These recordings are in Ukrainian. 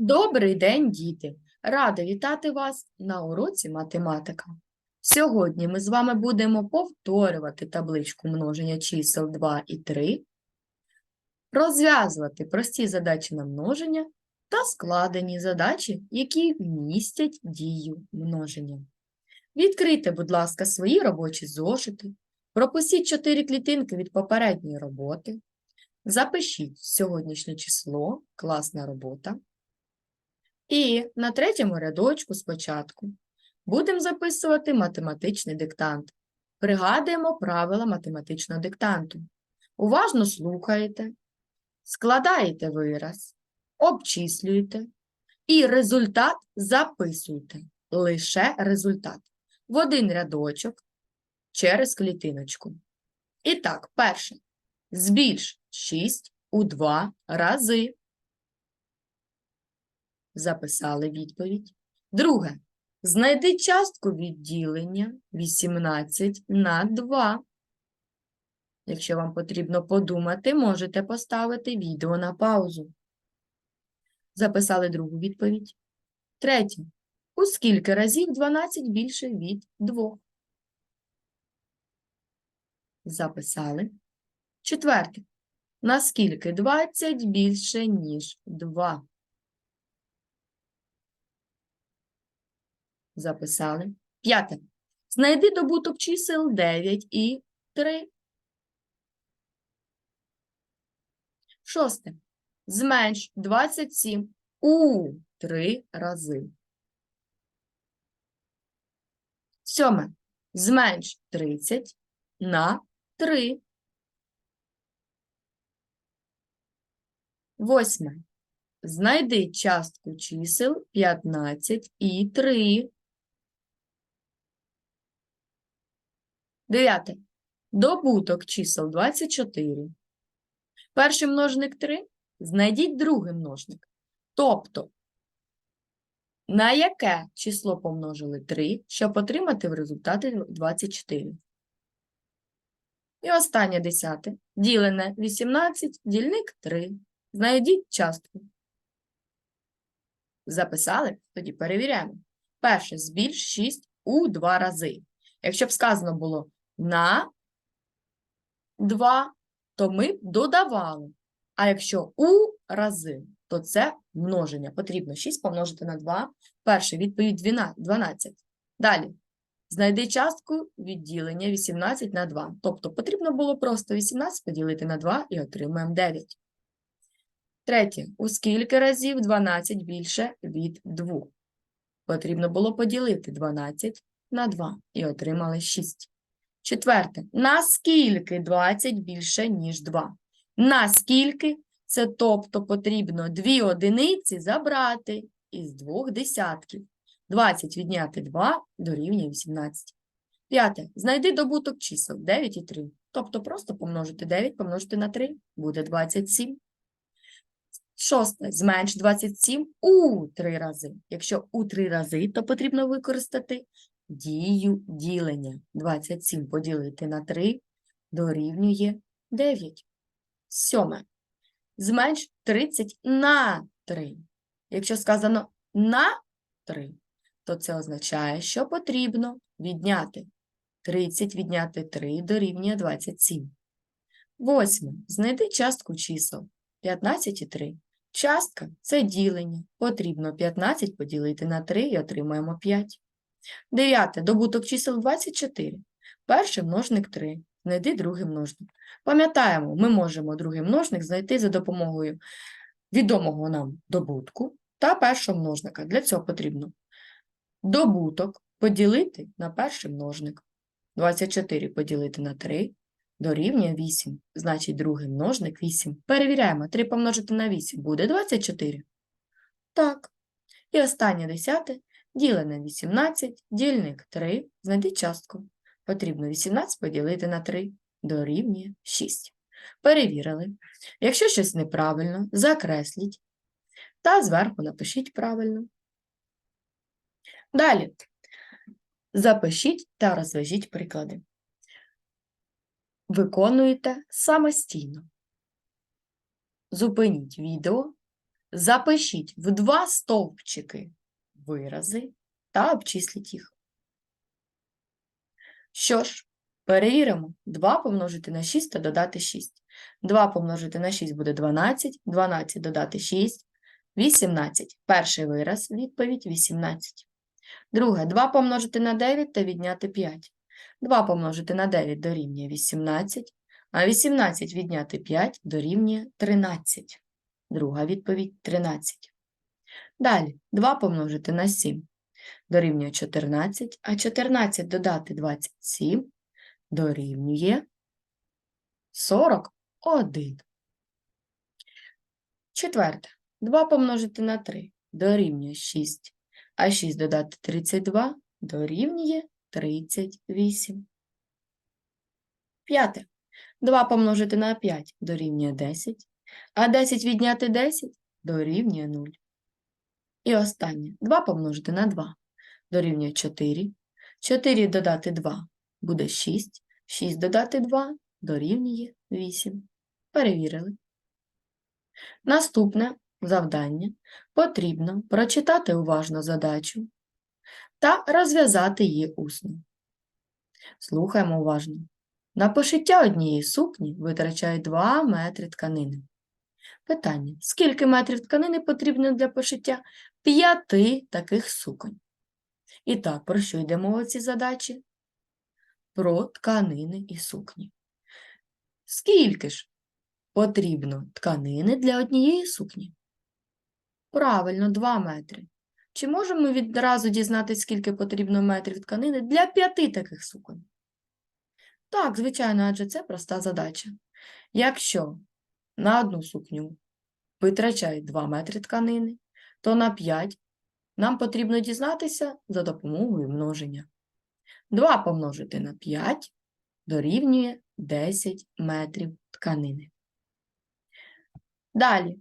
Добрий день, діти! Рада вітати вас на уроці математика. Сьогодні ми з вами будемо повторювати табличку множення чисел 2 і 3, розв'язувати прості задачі на множення та складені задачі, які містять дію множення. Відкрийте, будь ласка, свої робочі зошити, пропустіть 4 клітинки від попередньої роботи, запишіть сьогоднішнє число, класна робота. І на третьому рядочку спочатку будемо записувати математичний диктант. Пригадуємо правила математичного диктанту. Уважно слухаєте, складаєте вираз, обчислюєте і результат записуєте. Лише результат. В один рядочок через клітиночку. І так, перше. Збільш 6 у 2 рази. Записали відповідь. Друге. Знайди частку відділення 18 на 2. Якщо вам потрібно подумати, можете поставити відео на паузу. Записали другу відповідь. Третє. У скільки разів 12 більше від 2? Записали. Четверте. Наскільки 20 більше, ніж 2? Записали. П'яте. Знайди добуток чисел 9 і 3. Шосте. Зменш 27 у 3 рази. Сьоме. Зменш 30 на 3. Восьме. Знайди частку чисел 15 і 3. Дев'яте. Добуток чисел 24. Перший множник 3. Знайдіть другий множник. Тобто, на яке число помножили 3, щоб отримати в результаті 24. І останнє десяте. Ділене 18, дільник 3. Знайдіть частку. Записали? Тоді перевіряємо. Перше, збільш 6 у 2 рази. Якщо б сказано було на 2, то ми додавали. А якщо у рази, то це множення. Потрібно 6 помножити на 2. Перше, відповідь 12. Далі. Знайди частку відділення 18 на 2. Тобто потрібно було просто 18 поділити на 2 і отримаємо 9. Третє. У скільки разів 12 більше від 2? Потрібно було поділити 12 на 2 і отримали 6. Четверте. Наскільки 20 більше, ніж 2? Наскільки? Це тобто потрібно дві одиниці забрати із двох десятків. 20 відняти 2 дорівнює 18. П'яте. Знайди добуток чисел 9 і 3. Тобто просто помножити 9 помножити на 3 буде 27. Шосте. Зменш 27 у 3 рази. Якщо у 3 рази, то потрібно використати дію ділення. 27 поділити на 3 дорівнює 9. Сьоме. Зменш 30 на 3. Якщо сказано на 3, то це означає, що потрібно відняти. 30 відняти 3 дорівнює 27. Восьме. Знайди частку чисел 15 і 3. Частка – це ділення. Потрібно 15 поділити на 3 і отримаємо 5. Дев'яте. Добуток чисел 24. Перший множник 3. Знайди другий множник. Пам'ятаємо, ми можемо другий множник знайти за допомогою відомого нам добутку та першого множника. Для цього потрібно добуток поділити на перший множник. 24 поділити на 3 дорівнює 8. Значить, другий множник 8. Перевіряємо. 3 помножити на 8 буде 24. Так. І останнє десяте. Ділене 18, дільник 3. Знайди частку. Потрібно 18 поділити на 3 дорівнює 6. Перевірили. Якщо щось неправильно, закресліть та зверху напишіть правильно. Далі. Запишіть та розв'яжіть приклади. Виконуєте самостійно. Зупиніть відео Запишіть в два стовпчики вирази та обчисліть їх. Що ж, перевіримо. 2 помножити на 6 та додати 6. 2 помножити на 6 буде 12, 12 додати 6, 18. Перший вираз, відповідь 18. Друге, 2 помножити на 9 та відняти 5. 2 помножити на 9 дорівнює 18, а 18 відняти 5 дорівнює 13. Друга відповідь 13. Далі 2 помножити на 7 дорівнює 14, а 14 додати 27 дорівнює 41. Четверте. 2 помножити на 3 дорівнює 6, а 6 додати 32 дорівнює 38. П'яте. 2 помножити на 5 дорівнює 10, а 10 відняти 10 дорівнює 0. І останнє. 2 помножити на 2 дорівнює 4. 4 додати 2 буде 6. 6 додати 2 дорівнює 8. Перевірили. Наступне завдання. Потрібно прочитати уважно задачу та розв'язати її усно. Слухаємо уважно. На пошиття однієї сукні витрачають 2 метри тканини. Питання. Скільки метрів тканини потрібно для пошиття п'яти таких суконь? І так, про що йде мова в цій задачі? Про тканини і сукні. Скільки ж потрібно тканини для однієї сукні? Правильно, 2 метри. Чи можемо ми відразу дізнатися, скільки потрібно метрів тканини для п'яти таких суконь? Так, звичайно, адже це проста задача. Якщо на одну сукню витрачають 2 метри тканини, то на 5 нам потрібно дізнатися за допомогою множення. 2 помножити на 5 дорівнює 10 метрів тканини. Далі.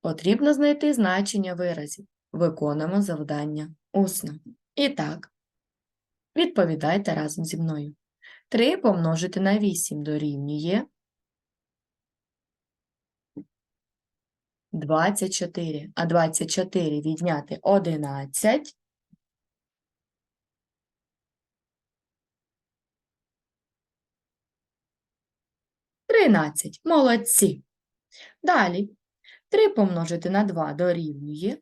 Потрібно знайти значення виразів. Виконуємо завдання усно. І так, відповідайте разом зі мною. 3 помножити на 8 дорівнює 24, а 24 відняти 11 13. Молодці. Далі 3 помножити на 2 дорівнює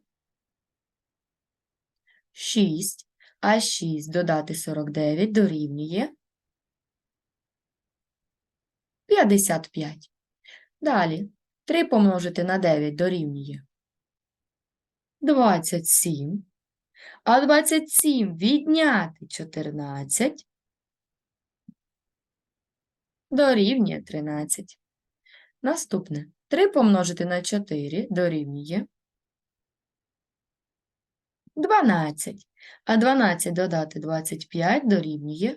6, а 6 додати 49 дорівнює 55. Далі 3 помножити на 9 дорівнює 27, а 27 відняти 14 дорівнює 13. Наступне 3 помножити на 4 дорівнює 12, а 12 додати 25 дорівнює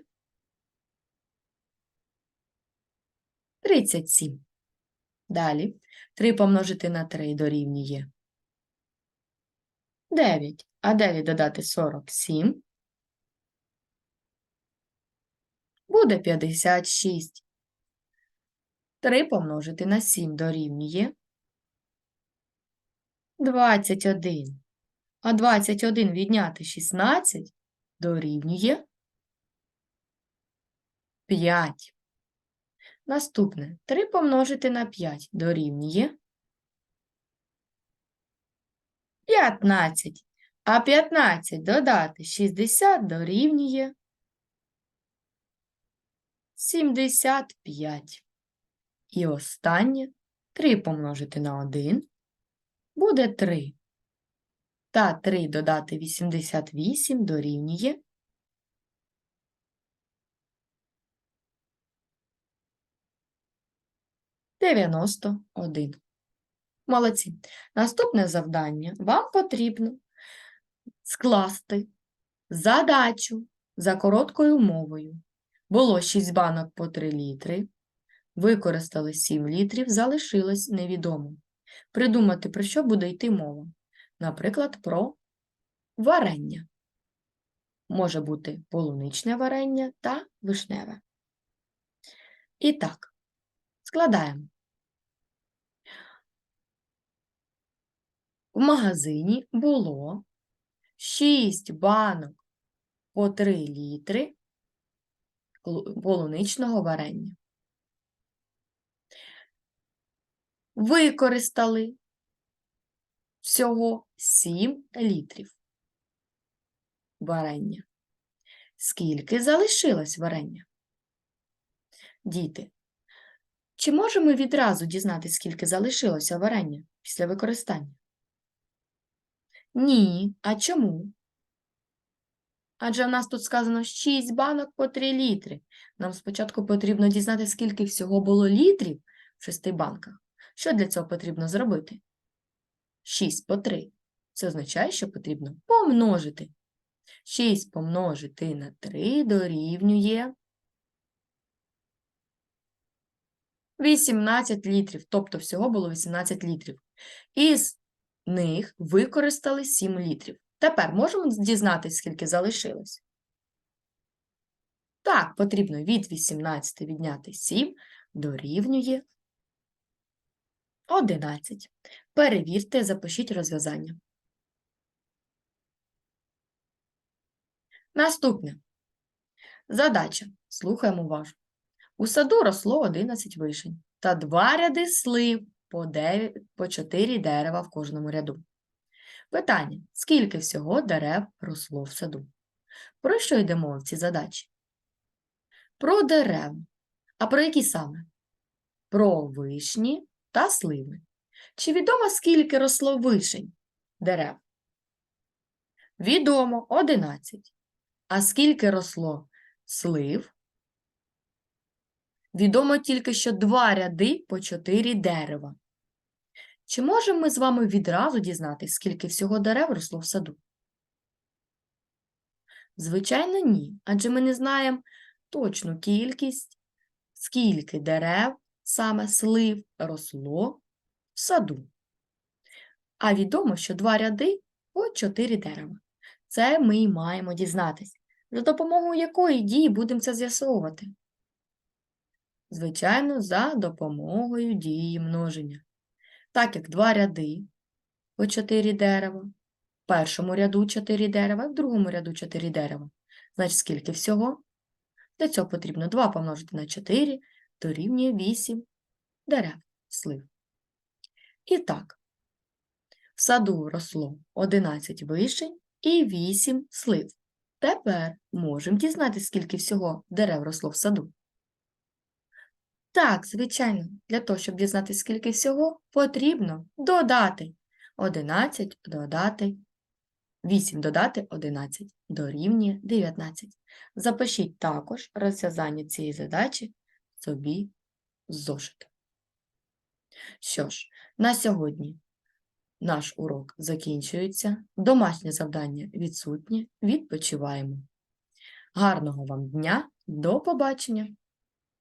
37. Далі 3 помножити на 3 дорівнює 9, а 9 додати 47 буде 56. 3 помножити на 7 дорівнює 21. А 21 відняти 16 дорівнює 5. Наступне 3 помножити на 5 дорівнює 15. А 15 додати 60 дорівнює 75. І останнє 3 помножити на 1 буде 3. Та 3 додати 88 дорівнює 91. Молодці. Наступне завдання. Вам потрібно скласти задачу за короткою мовою. Було 6 банок по 3 літри. Використали 7 літрів, залишилось невідомо. Придумати, про що буде йти мова. Наприклад, про варення. Може бути полуничне варення та вишневе. І так, складаємо. В магазині було 6 банок по 3 літри полуничного варення. Використали всього 7 літрів варення. Скільки залишилось варення? Діти, чи можемо відразу дізнатися, скільки залишилося варення після використання? Ні. А чому? Адже в нас тут сказано 6 банок по 3 літри. Нам спочатку потрібно дізнатися, скільки всього було літрів в 6 банках. Що для цього потрібно зробити? 6 по 3. Це означає, що потрібно помножити. 6 помножити на 3 дорівнює 18 літрів, тобто всього було 18 літрів. Із них використали 7 літрів. Тепер можемо дізнатися, скільки залишилось? Так, потрібно від 18 відняти 7 дорівнює 11. Перевірте, запишіть розв'язання. Наступне. Задача. Слухаємо уважно. У саду росло 11 вишень та два ряди слив по, 9, по 4 дерева в кожному ряду. Питання. Скільки всього дерев росло в саду? Про що йде мова в цій задачі? Про дерева. А про які саме? Про вишні та сливи. Чи відомо, скільки росло вишень дерев? Відомо 11. А скільки росло слив? Відомо тільки, що два ряди по чотири дерева. Чи можемо ми з вами відразу дізнатися, скільки всього дерев росло в саду? Звичайно, ні, адже ми не знаємо точну кількість, скільки дерев, саме слив, росло в саду. А відомо, що два ряди по чотири дерева. Це ми й маємо дізнатись. За допомогою якої дії будемо це з'ясовувати? Звичайно, за допомогою дії множення. Так як два ряди по 4 дерева, в першому ряду 4 дерева, в другому ряду 4 дерева. Значить, скільки всього? Для цього потрібно 2 помножити на 4 дорівнює 8 дерев слив. І так, в саду росло 11 вишень і 8 слив. Тепер можемо дізнатися, скільки всього дерев росло в саду. Так, звичайно, для того, щоб дізнатися, скільки всього, потрібно додати 11 додати 8 додати 11 дорівнює 19. Запишіть також розв'язання цієї задачі собі зошит. Що ж, на сьогодні наш урок закінчується. Домашнє завдання відсутнє. Відпочиваємо. Гарного вам дня, до побачення!